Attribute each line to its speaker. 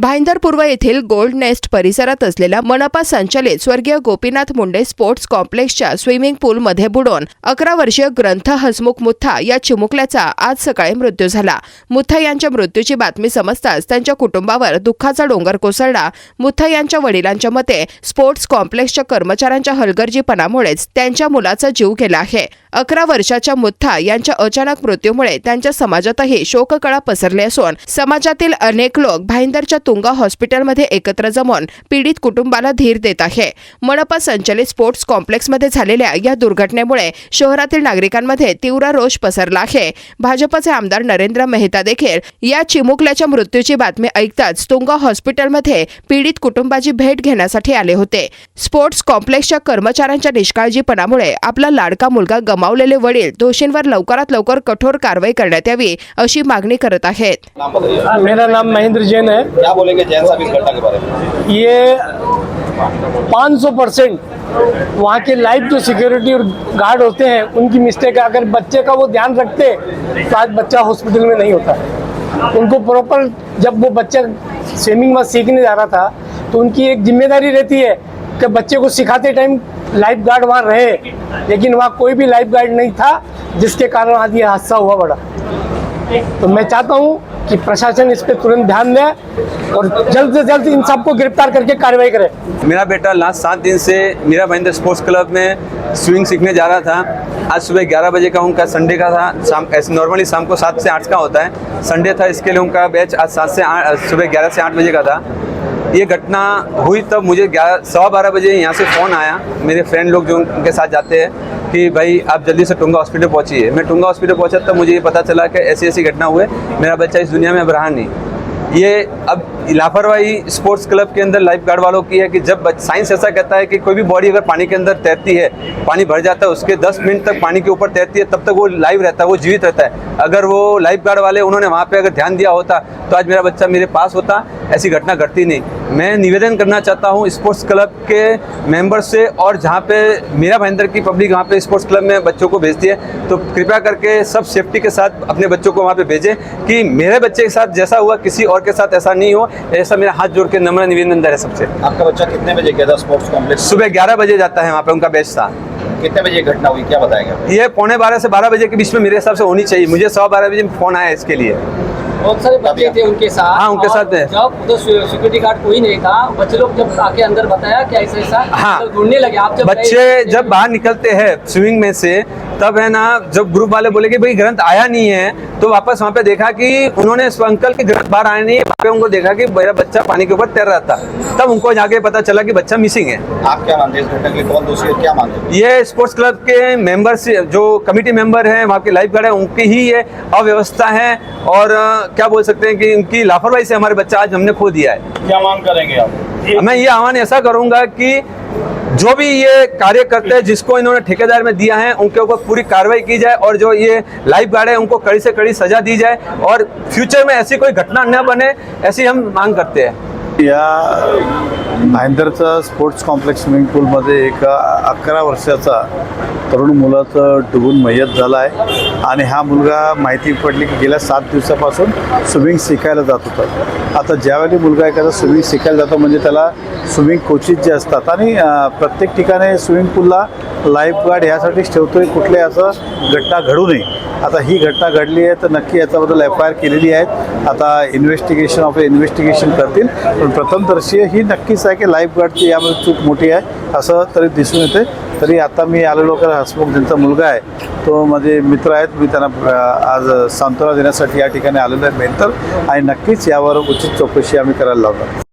Speaker 1: भाईंदर पूर्व येथील gold nest परिसरात असलेल्या मनपा संचलित स्वर्गीय गोपीनाथ मुंडे स्पोर्ट्स कॉम्प्लेक्सच्या स्विमिंग पूलमध्ये बुडून अकरा वर्षीय ग्रंथ हसमुख मुथा या चिमुकल्याचा आज सकाळी मृत्यू झाला. मुथा यांच्या मृत्यूची बातमी समजताच त्यांच्या कुटुंबावर दुःखाचा डोंगर कोसळला. मुथा यांच्या वडिलांच्या मते स्पोर्ट्स कॉम्प्लेक्सच्या कर्मचाऱ्यांच्या हलगर्जीपणामुळेच त्यांच्या मुलाचा जीव गेला आहे. अकरा वर्षाच्या मुथा यांच्या अचानक मृत्यूमुळे त्यांच्या समाजातही शोककळा पसरली असून समाजातील अनेक लोक भाईंदरच्या तुंगा हॉस्पिटलमध्ये एकत्र जमून पीडित कुटुंबाला धीर देत आहे. मनपा संचलित स्पोर्ट्स कॉम्प्लेक्समध्ये झालेल्या या दुर्घटनेमुळे शहरातील नागरिकांमध्ये तीव्र रोष पसरला आहे. भाजपचे आमदार नरेंद्र मेहता देखील या चिमुकल्याच्या मृत्यूची बातमी ऐकताच तुंगा हॉस्पिटलमध्ये पीडित कुटुंबाची भेट घेण्यासाठी आले होते. स्पोर्ट्स कॉम्प्लेक्सच्या कर्मचाऱ्यांच्या निष्काळजीपणामुळे आपला लाडका मुलगा गमावलेले वडील दोषींवर लवकरात लवकर कठोर कारवाई करण्यात यावी अशी मागणी करत आहेत.
Speaker 2: मेरा नाम महेंद्र जैन है।
Speaker 3: बोलेंगे जैन साहब इस घटना के बारे में?
Speaker 2: ये 500 परसेंट वहाँ के लाइफ जो सिक्योरिटी और गार्ड होते हैं, उनकी मिस्टेक है। अगर बच्चे का वो ध्यान रखते तो आज बच्चा हॉस्पिटल में नहीं होता। उनको प्रॉपर जब वो बच्चा स्विमिंग में सीखने जा रहा था तो उनकी एक ज़िम्मेदारी रहती है कि बच्चे को सिखाते टाइम लाइफ गार्ड वहाँ रहे। लेकिन वहाँ कोई भी लाइफ गार्ड नहीं था, जिसके कारण आज ये हादसा हुआ बड़ा। तो मैं चाहता हूँ कि प्रशासन इस पर तुरंत ध्यान दे और जल्द से जल्द इन सबको गिरफ़्तार करके कार्रवाई करे।
Speaker 4: मेरा बेटा लास्ट सात दिन से मीरा महेंद्र स्पोर्ट्स क्लब में स्विमिंग सीखने जा रहा था। आज सुबह ग्यारह बजे का उनका संडे का था। शाम, ऐसे नॉर्मली शाम को सात से आठ का होता है। संडे था, इसके लिए उनका बैच आज सात से आठ सुबह ग्यारह से आठ बजे का था। ये घटना हुई तब मुझे ग्यारह, सवा बारह बजे यहाँ से फ़ोन आया। मेरे फ्रेंड लोग जो उनके साथ जाते हैं। कि भाई आप जल्दी से टुंगा हॉस्पिटल पहुँचिए। मैं टुंगा हॉस्पिटल पहुँचा तब मुझे ये पता चला कि ऐसी ऐसी घटना हुए। मेरा बच्चा इस दुनिया में अब रहा नहीं। ये अब लापरवाही स्पोर्ट्स क्लब के अंदर लाइफ गार्ड वालों की है कि जब साइंस ऐसा कहता है कि कोई भी बॉडी अगर पानी के अंदर तैरती है, पानी भर जाता है, उसके 10 मिनट तक पानी के ऊपर तैरती है, तब तक वो लाइव रहता है, वो जीवित रहता है। अगर वो लाइफ गार्ड वाले, उन्होंने वहाँ पे अगर ध्यान दिया होता तो आज मेरा बच्चा मेरे पास होता, ऐसी घटना घटती नहीं। मैं निवेदन करना चाहता हूँ स्पोर्ट्स क्लब के मेंबर से और जहाँ पे मेरा महेंद्र की पब्लिक वहाँ पे स्पोर्ट्स क्लब में बच्चों को भेजती है तो कृपया करके सब सेफ्टी के साथ अपने बच्चों को वहाँ पे भेजें कि मेरे बच्चे के साथ जैसा हुआ, किसी और के साथ ऐसा नहीं हो। ऐसा मेरा हाथ जोड़ के नम्र निवेदन है सबसे।
Speaker 3: आपका बच्चा कितने बजे गया था स्पोर्ट्स कॉम्प्लेक्स
Speaker 4: सुबह ग्यारह बजे जाता है वहाँ पे उनका बैच था।
Speaker 3: कितने बजे घटना हुई क्या बताएँगे
Speaker 4: ये पौने बारह से बारह बजे के बीच में मेरे हिसाब से होनी चाहिए। मुझे सवा बारह बजे फ़ोन आया इसके लिए।
Speaker 5: बहुत सारे बच्चे थे उनके साथ।
Speaker 4: हाँ, उनके साथ।
Speaker 5: जब उधर सिक्योरिटी गार्ड कोई नहीं था बच्चे लोग जब आके अंदर बताया कि ऐसा ऐसा
Speaker 4: हाँ।
Speaker 5: तो ढूँढने लगे। आप जब
Speaker 4: बच्चे जब बाहर निकलते हैं स्विमिंग में से तब है ना जब ग्रुप वाले बोले कि भाई ग्रंथ आया नहीं है तो वापस वहाँ पे देखा कि उन्होंने अंकल के ग्रंथ बाहर आया नहीं है वहाँ पे उनको देखा कि मेरा बच्चा पानी के ऊपर तैर रहा था। तब उनको जाके पता चला कि बच्चा मिसिंग है।
Speaker 3: आप क्या मानते हैं कौन दोषी है? क्या मानते हैं?
Speaker 4: ये स्पोर्ट्स क्लब के मेंबर जो कमेटी मेंबर हैं वहाँ के लाइफ गार्ड है उनकी ही ये अव्यवस्था है और क्या बोल सकते हैं कि उनकी लापरवाही से हमारे बच्चा आज हमने खो दिया है।
Speaker 3: क्या मांग करेंगे आप?
Speaker 4: मैं ये आह्वान ऐसा करूँगा कि जो भी ये कार्य करते हैं, जिसको इन्होंने ठेकेदार में दिया है, उनके ऊपर पूरी कार्रवाई की जाए और जो ये लाइफ गार्ड है, उनको कड़ी से कड़ी सजा दी जाए और फ्यूचर में ऐसी कोई घटना न बने, ऐसी हम मांग करते हैं।
Speaker 6: या भाईंदरचा स्पोर्ट्स कॉम्प्लेक्स स्विमिंग पूलमध्ये एक अकरा वर्षाचा तरुण मुलाचं डुबून मयत झाला आहे. आणि हा मुलगा माहिती पडली की गेल्या सात दिवसापासून स्विमिंग शिकायला जात होता. आता ज्यावेळी मुलगा एखादा स्विमिंग शिकायला जातो म्हणजे त्याला स्विमिंग कोचेस जे असतात आणि प्रत्येक ठिकाणी स्विमिंग पूलला लाईफ गार्ड ह्यासाठीच आहे कुठले असं घटना घडू नये. आता ही घटना घडली आहे तर नक्की याच्याबद्दल एफ आय आर केलेली आहेत आता इन्व्हेस्टिगेशन ऑफ इन्व्हेस्टिगेशन करतील. पण प्रथमदर्शी ही नक्कीच आहे की लाईफ गार्डची यामध्ये चूक मोठी आहे असं तरी दिसून येते. तरी आता मी आलेलो का हसमुख ज्यांचा मुलगा आहे तो माझे मित्र आहेत मी त्यांना आज सांत्वना देण्यासाठी या ठिकाणी आलेलो आहे मेंतर. आणि नक्कीच यावर उचित चौकशी आम्ही करायला लावतो